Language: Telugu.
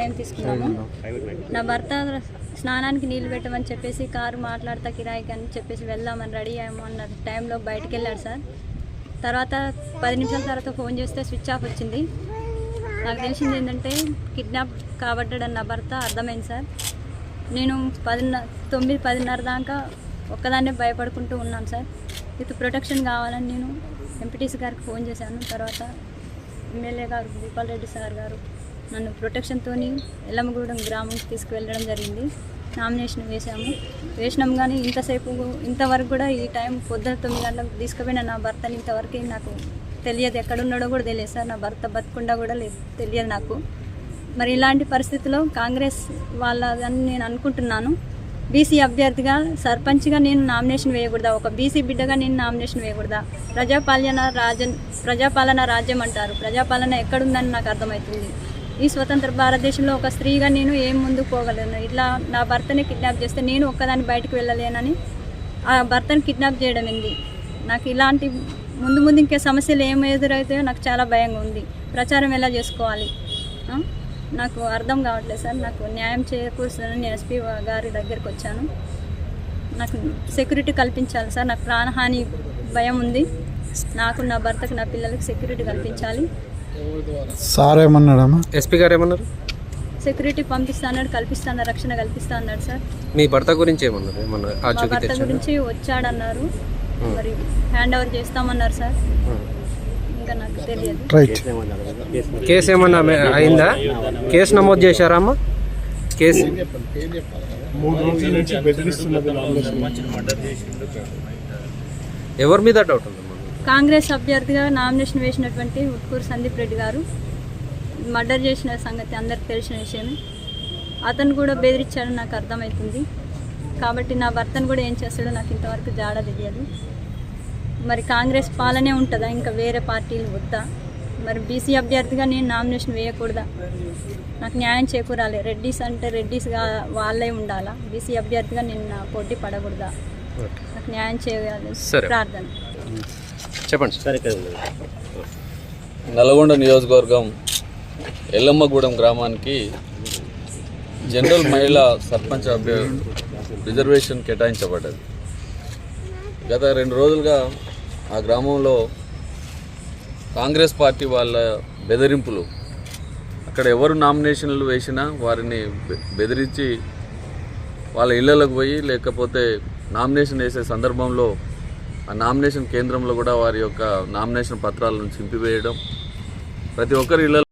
టైం తీసుకున్నాము నా భర్త స్నానానికి నీళ్ళు పెట్టమని చెప్పేసి కారు మాట్లాడతా కిరాయికి అని చెప్పేసి వెళ్దామని రెడీ అయ్యాము అన్న టైంలో బయటికి వెళ్ళాడు సార్. తర్వాత పది నిమిషాల తర్వాత ఫోన్ చేస్తే స్విచ్ ఆఫ్ వచ్చింది. నాకు తెలిసింది ఏంటంటే కిడ్నాప్ కాబడ్డాడని నా భర్త అర్థమైంది సార్. నేను పదిన్నర తొమ్మిది పదిన్నర దాకా ఒక్కదాన్నే భయపడుకుంటూ ఉన్నాను సార్. విత్ ప్రొటెక్షన్ కావాలని నేను ఎంపీటీసీ గారికి ఫోన్ చేశాను. తర్వాత ఎమ్మెల్యే గారు భూపాల్ రెడ్డి సార్ గారు నన్ను ప్రొటెక్షన్తో ఎల్లమ్మగూడెం గ్రామంకి తీసుకువెళ్ళడం జరిగింది. నామినేషన్ వేశాము. వేసినాం కానీ ఇంతసేపు ఇంతవరకు కూడా ఈ టైం పొద్దున తొమ్మిది గంటలకు తీసుకుపోయిన నా భర్తని ఇంతవరకు నాకు తెలియదు. ఎక్కడున్నాడో కూడా తెలియదు సార్. నా భర్త బతకుండా కూడా లేదు. తెలియదు నాకు. మరి ఇలాంటి పరిస్థితిలో కాంగ్రెస్ వాళ్ళని నేను అనుకుంటున్నాను. బీసీ అభ్యర్థిగా సర్పంచ్గా నేను నామినేషన్ వేయకూడదా? ఒక బీసీ బిడ్డగా నేను నామినేషన్ వేయకూడదా? ప్రజాపాలన రాజ్యం ప్రజాపాలన రాజ్యం అంటారు. ప్రజాపాలన ఎక్కడుందని నాకు అర్థమవుతుంది. ఈ స్వతంత్ర భారతదేశంలో ఒక స్త్రీగా నేను ఏం ముందుకు పోగలను? ఇట్లా నా భర్తని కిడ్నాప్ చేస్తే నేను ఒక్కదాన్ని బయటకు వెళ్ళలేనని ఆ భర్తను కిడ్నాప్ చేయడం ఏంది? నాకు ఇలాంటి ముందు ముందు ఇంకే సమస్యలు ఏం ఎదురవుతాయో నాకు చాలా భయంగా ఉంది. ప్రచారం ఎలా చేసుకోవాలి? నాకు అర్థం కావట్లేదు సార్. నాకు న్యాయం చేకూరుస్తుందని ఎస్పీ గారి దగ్గరికి వచ్చాను. నాకు సెక్యూరిటీ కల్పించాలి సార్. నాకు ప్రాణహాని భయం ఉంది. నాకు నా భర్తకు నా పిల్లలకు సెక్యూరిటీ కల్పించాలి. సార్ ఏమన్నాడమ్మా? ఎస్పీ గారు ఏమన్నారు? సెక్యూరిటీ పంపిస్తాన్నాడు కల్పిస్తాను రక్షణ కల్పిస్తా అన్నాడు సార్. మీ భర్త గురించి ఏమన్నారు? ఏమన్నారు? మా భర్త తెచ్చారు గురించి వచ్చాడన్నారు. మరి హ్యాండ్ ఓవర్ చేస్తామన్నారు సార్. ఇంకా నాకు తెలియదు. రైట్. కేసు ఏమన్నా మే- అయిందా? కేసు నమోదు చేశారా అమ్మ? కేసు? మూడు రోజుల నుంచి బెదిరిస్తున్నది నామినేషన్ ఎవరి మీద డౌట్ ఉందమ్మా? కాంగ్రెస్ అభ్యర్థిగా నామినేషన్ వేసినటువంటి ఉట్కూరు సందీప్ రెడ్డి గారు మర్డర్ చేసిన సంగతి అందరికి తెలిసిన విషయమే. అతను కూడా బెదిరించాడని నాకు అర్థమవుతుంది కాబట్టి నా భర్తను కూడా ఏం చేస్తాడో నాకు ఇంతవరకు జాడ తెలియదు. మరి కాంగ్రెస్ పాలనే ఉంటుందా? ఇంకా వేరే పార్టీలు వద్దా? మరి బీసీ అభ్యర్థిగా నేను నామినేషన్ వేయకూడదా? నాకు న్యాయం చేకూరాలి. రెడ్డిస్ అంటే రెడ్డిస్గా వాళ్ళే ఉండాలా? బీసీ అభ్యర్థిగా నేను నా పోటీ పడకూడదా? నాకు న్యాయం చేయాలి. ప్రార్థన. చెప్పండి. సార్ నల్గొండ నియోజకవర్గం ఎల్లమ్మగూడెం గ్రామానికి జనరల్ మహిళా సర్పంచ్ అభ్య రిజర్వేషన్ కేటాయించబడ్డది. గత రెండు రోజులుగా ఆ గ్రామంలో కాంగ్రెస్ పార్టీ వాళ్ళ బెదిరింపులు అక్కడ ఎవరు నామినేషన్లు వేసినా వారిని బె- బెదిరించి వాళ్ళ ఇళ్ళలకు పోయి లేకపోతే నామినేషన్ వేసే సందర్భంలో ఆ నామినేషన్ కేంద్రంలో కూడా వారి యొక్క నామినేషన్ పత్రాలను చింపివేయడం ప్రతి ఒక్కరి ఇళ్ళ